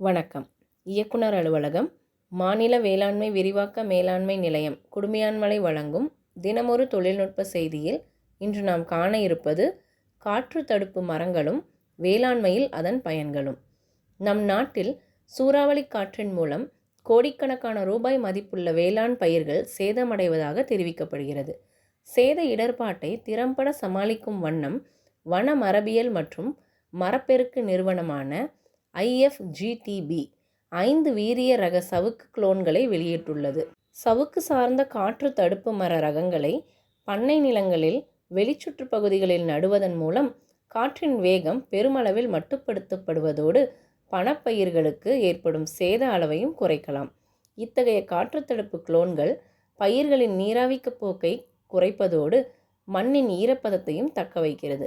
வணக்கம். இயக்குனர் அலுவலகம் மாநில வேளாண்மை விரிவாக்க மேலாண்மை நிலையம் குடுமையான்மலை வழங்கும் தினமொரு தொழில்நுட்ப செய்தியில் இன்று நாம் காண இருப்பது காற்று தடுப்பு மரங்களும் வேளாண்மையில் அதன் பயன்களும். நம் நாட்டில் சூறாவளி காற்றின் மூலம் கோடிக்கணக்கான ரூபாய் மதிப்புள்ள வேளாண் பயிர்கள் சேதமடைவதாக தெரிவிக்கப்படுகிறது. சேத இடர்பாட்டை திறம்பட சமாளிக்கும் வண்ணம் வன மரபியல் மற்றும் மரப்பெருக்கு நிறுவனமான ஐஎஃப்ஜிடிபி ஐந்து வீரிய ரக சவுக்கு குளோன்களை வெளியிட்டுள்ளது. சவுக்கு சார்ந்த காற்று தடுப்பு மர ரகங்களை பண்ணை நிலங்களில் வெளிச்சுற்று பகுதிகளில் நடுவதன் மூலம் காற்றின் வேகம் பெருமளவில் மட்டுப்படுத்தப்படுவதோடு பணப்பயிர்களுக்கு ஏற்படும் சேத அளவையும் குறைக்கலாம். இத்தகைய காற்று தடுப்பு குளோன்கள் பயிர்களின் நீராவிக்கப் போக்கை குறைப்பதோடு மண்ணின் ஈரப்பதத்தையும் தக்க வைக்கிறது.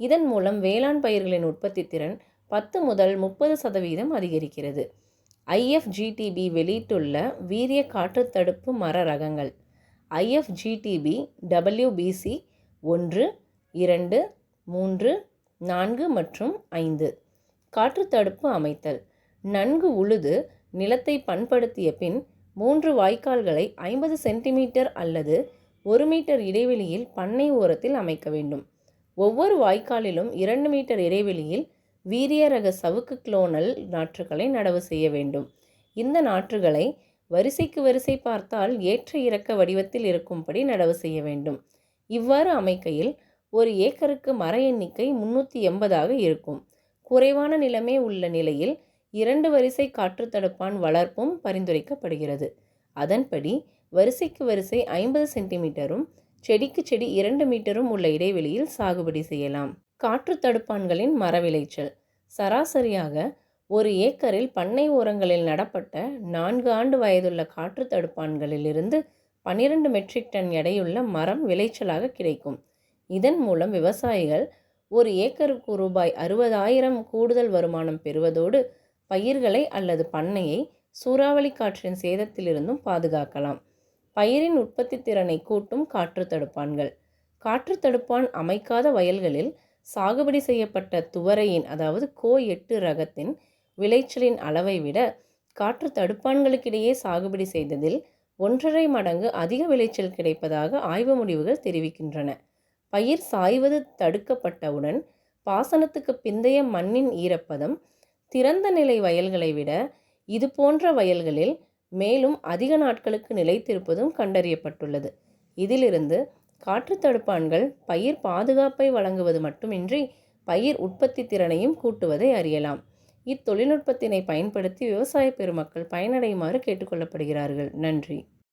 இதன் மூலம் வேளாண் பயிர்களின் உற்பத்தி திறன் பத்து முதல் முப்பது சதவீதம் அதிகரிக்கிறது. ஐஎஃப்ஜிடிபி வெளியிட்டுள்ள வீரிய காற்று தடுப்பு மர ரகங்கள். ஐஎஃப்ஜிடிபி டபிள்யூபிசி ஒன்று இரண்டு மூன்று நான்கு மற்றும் ஐந்து. காற்று தடுப்பு அமைத்தல். நன்கு உழுது நிலத்தை பண்படுத்திய பின் மூன்று வாய்க்கால்களை ஐம்பது சென்டிமீட்டர் அல்லது ஒரு மீட்டர் இடைவெளியில் பண்ணை ஓரத்தில் அமைக்க வேண்டும். ஒவ்வொரு வாய்க்காலிலும் இரண்டு மீட்டர் இடைவெளியில் வீரிய ரக சவுக்கு குளோனல் நாற்றுகளை நடவு செய்ய வேண்டும். இந்த நாற்றுகளை வரிசைக்கு வரிசை பார்த்தால் ஏற்ற இறக்க வடிவத்தில் இருக்கும்படி நடவு செய்ய வேண்டும். இவ்வாறு அமைக்கையில் ஒரு ஏக்கருக்கு மர எண்ணிக்கை முன்னூற்றி எண்பதாக இருக்கும். குறைவான நிலமே உள்ள நிலையில் இரண்டு வரிசை காற்று தடுப்பான் வளர்ப்பும் பரிந்துரைக்கப்படுகிறது. அதன்படி வரிசைக்கு வரிசை ஐம்பது சென்டிமீட்டரும் செடிக்கு செடி இரண்டு மீட்டரும் உள்ள இடைவெளியில் சாகுபடி செய்யலாம். காற்று தடுப்பான்களின் மர விளைச்சல் சராசரியாக ஒரு ஏக்கரில் பண்ணை ஓரங்களில் நடப்பட்ட நான்கு ஆண்டு வயதுள்ள காற்று தடுப்பான்களிலிருந்து பன்னிரண்டு மெட்ரிக் டன் எடையுள்ள மரம் விளைச்சலாக கிடைக்கும். இதன் மூலம் விவசாயிகள் ஒரு ஏக்கருக்கு ரூபாய் அறுபதாயிரம் கூடுதல் வருமானம் பெறுவதோடு பயிர்களை அல்லது பண்ணையை சூறாவளி காற்றின் சேதத்திலிருந்தும் பாதுகாக்கலாம். பயிரின் உற்பத்தி திறனை கூட்டும் காற்று தடுப்பான்கள். காற்று தடுப்பான் அமைக்காத வயல்களில் சாகுபடி செய்யப்பட்ட துவரையின் அதாவது கோ எட்டு ரகத்தின் விளைச்சலின் அளவை விட காற்று தடுப்பான்களுக்கிடையே சாகுபடி செய்ததில் ஒன்றரை மடங்கு அதிக விளைச்சல் கிடைப்பதாக ஆய்வு முடிவுகள் தெரிவிக்கின்றன. பயிர் சாய்வது தடுக்கப்பட்டவுடன் பாசனத்துக்கு பிந்தைய மண்ணின் ஈரப்பதம் திறந்த நிலை வயல்களை விட இது போன்ற வயல்களில் மேலும் அதிக நாட்களுக்கு நிலைத்திருப்பதும் கண்டறியப்பட்டுள்ளது. இதிலிருந்து காற்று தடுப்பான்கள் பயிர் பாதுகாப்பை வழங்குவது மட்டுமின்றி பயிர் உற்பத்தி திறனையும் கூட்டுவதை அறியலாம். இத்தொழில்நுட்பத்தினை பயன்படுத்தி விவசாய பெருமக்கள் பயனடையுமாறு கேட்டுக்கொள்ளப்படுகிறார்கள் நன்றி.